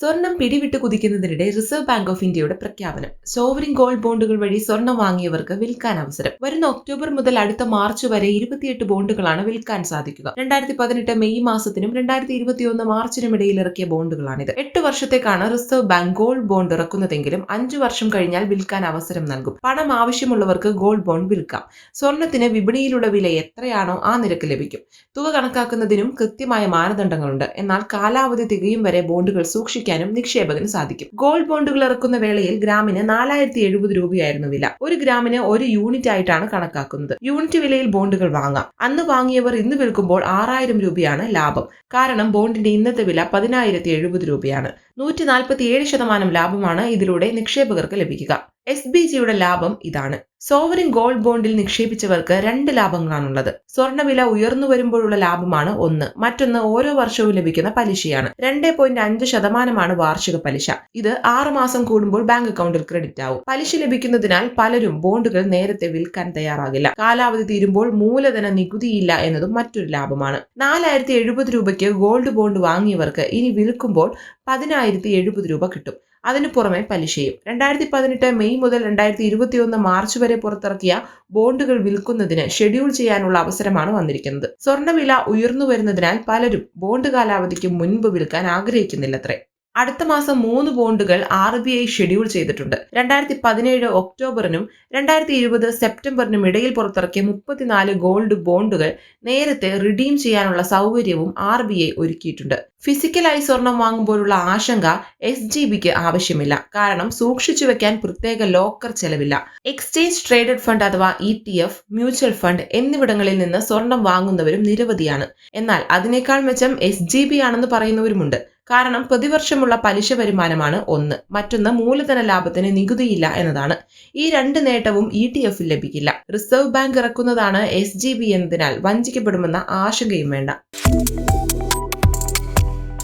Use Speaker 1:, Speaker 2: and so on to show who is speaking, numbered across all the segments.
Speaker 1: സ്വർണം പിടിവിട്ട് കുതിക്കുന്നതിനിടെ റിസർവ് ബാങ്ക് ഓഫ് ഇന്ത്യയുടെ പ്രഖ്യാപനം. സോവറിൻ ഗോൾഡ് ബോണ്ടുകൾ വഴി സ്വർണം വാങ്ങിയവർക്ക് വിൽക്കാൻ അവസരം. വരുന്ന ഒക്ടോബർ മുതൽ അടുത്ത മാർച്ച് വരെ ഇരുപത്തിയെട്ട് ബോണ്ടുകളാണ് വിൽക്കാൻ സാധിക്കുക. രണ്ടായിരത്തി പതിനെട്ട് മെയ് മാസത്തിനും രണ്ടായിരത്തി ഇരുപത്തിയൊന്ന് മാർച്ചിനും ഇടയിൽ ഇറക്കിയ ബോണ്ടുകളാണിത്. എട്ട് വർഷത്തേക്കാണ് റിസർവ് ബാങ്ക് ഗോൾഡ് ബോണ്ട് ഇറക്കുന്നതെങ്കിലും അഞ്ചു വർഷം കഴിഞ്ഞാൽ വിൽക്കാൻ അവസരം നൽകും. പണം ആവശ്യമുള്ളവർക്ക് ഗോൾഡ് ബോണ്ട് വിൽക്കാം. സ്വർണത്തിന് വിപണിയിലുള്ള വില എത്രയാണോ ആ നിരക്ക് ലഭിക്കും. തുക കണക്കാക്കുന്നതിനും കൃത്യമായ മാനദണ്ഡങ്ങളുണ്ട്. എന്നാൽ കാലാവധി തികയും വരെ ബോണ്ടുകൾ സൂക്ഷിക്കാനും നിക്ഷേപകന് സാധിക്കും. ഗോൾഡ് ബോണ്ടുകൾ ഇറക്കുന്ന വേളയിൽ ഗ്രാമിന് നാലായിരത്തി എഴുപത് രൂപയായിരുന്നു വില. ഒരു ഗ്രാമിന് ഒരു യൂണിറ്റ് ആയിട്ടാണ് കണക്കാക്കുന്നത്. യൂണിറ്റ് വിലയിൽ ബോണ്ടുകൾ വാങ്ങാം. അന്ന് വാങ്ങിയവർ ഇന്ന് വിൽക്കുമ്പോൾ ആറായിരം രൂപയാണ് ലാഭം. കാരണം ബോണ്ടിന്റെ ഇന്നത്തെ വില പതിനായിരത്തി എഴുപത് രൂപയാണ്. നൂറ്റി നാൽപ്പത്തി ഏഴ് ശതമാനം ലാഭമാണ് ഇതിലൂടെ നിക്ഷേപകർക്ക് ലഭിക്കുക. എസ് ബി ജിയുടെ ലാഭം ഇതാണ്. സോവറിൻ ഗോൾഡ് ബോണ്ടിൽ നിക്ഷേപിച്ചവർക്ക് രണ്ട് ലാഭങ്ങളാണുള്ളത്. സ്വർണവില ഉയർന്നു വരുമ്പോഴുള്ള ലാഭമാണ് ഒന്ന്. മറ്റൊന്ന് ഓരോ വർഷവും ലഭിക്കുന്ന പലിശയാണ്. രണ്ട് പോയിന്റ് അഞ്ച് ശതമാനമാണ് വാർഷിക പലിശ. ഇത് ആറുമാസം കൂടുമ്പോൾ ബാങ്ക് അക്കൗണ്ടിൽ ക്രെഡിറ്റ് ആവും. പലിശ ലഭിക്കുന്നതിനാൽ പലരും ബോണ്ടുകൾ നേരത്തെ വിൽക്കാൻ തയ്യാറാകില്ല. കാലാവധി തീരുമ്പോൾ മൂലധന നികുതിയില്ല എന്നതും മറ്റൊരു ലാഭമാണ്. നാലായിരത്തി എഴുപത് രൂപയ്ക്ക് ഗോൾഡ് ബോണ്ട് വാങ്ങിയവർക്ക് ഇനി വിൽക്കുമ്പോൾ പതിനായിരത്തി എഴുപത് രൂപ കിട്ടും. അതിനു പുറമെ പലിശയും. രണ്ടായിരത്തി പതിനെട്ട് മെയ് മുതൽ രണ്ടായിരത്തി ഇരുപത്തിയൊന്ന് മാർച്ച് വരെ പുറത്തിറക്കിയ ബോണ്ടുകൾ വിൽക്കുന്നതിന് ഷെഡ്യൂൾ ചെയ്യാനുള്ള അവസരമാണ് വന്നിരിക്കുന്നത്. സ്വർണവില ഉയർന്നു വരുന്നതിനാൽ പലരും ബോണ്ട് കാലാവധിക്ക് മുൻപ് വിൽക്കാൻ ആഗ്രഹിക്കുന്നില്ലത്രേ. അടുത്ത മാസം മൂന്ന് ബോണ്ടുകൾ ആർ ബി ഐ ഷെഡ്യൂൾ ചെയ്തിട്ടുണ്ട്. രണ്ടായിരത്തി പതിനേഴ് ഒക്ടോബറിനും രണ്ടായിരത്തി ഇരുപത് സെപ്റ്റംബറിനും ഇടയിൽ പുറത്തിറക്കിയ മുപ്പത്തിനാല് ഗോൾഡ് ബോണ്ടുകൾ നേരത്തെ റിഡീം ചെയ്യാനുള്ള സൗകര്യവും ആർ ബി ഐ ഒരുക്കിയിട്ടുണ്ട്. ഫിസിക്കലായി സ്വർണം വാങ്ങുമ്പോഴുള്ള ആശങ്ക എസ് ജി ബിക്ക് ആവശ്യമില്ല. കാരണം സൂക്ഷിച്ചു വെക്കാൻ പ്രത്യേക ലോക്കർ ചെലവില്ല. എക്സ്ചേഞ്ച് ട്രേഡഡ് ഫണ്ട് അഥവാ E T F mutual fund എന്നിവിടങ്ങളിൽ നിന്ന് സ്വർണം വാങ്ങുന്നവരും നിരവധിയാണ്. എന്നാൽ അതിനേക്കാൾ മെച്ചം എസ് ജി ബി ആണെന്ന് പറയുന്നവരുമുണ്ട്. കാരണം പ്രതിവർഷമുള്ള പലിശ വരുമാനമാണ് ഒന്ന്. മറ്റൊന്ന് മൂലധന ലാഭത്തിന് നികുതിയില്ല എന്നതാണ്. ഈ രണ്ട് നേട്ടവും ഇ ടി എഫിൽ ലഭിക്കില്ല. റിസർവ് ബാങ്ക് ഇറക്കുന്നതാണ് എസ് ജി ബി എന്നതിനാൽ വഞ്ചിക്കപ്പെടുമെന്ന ആശങ്കയും വേണ്ട.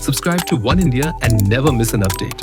Speaker 2: Subscribe to One India and never miss an update.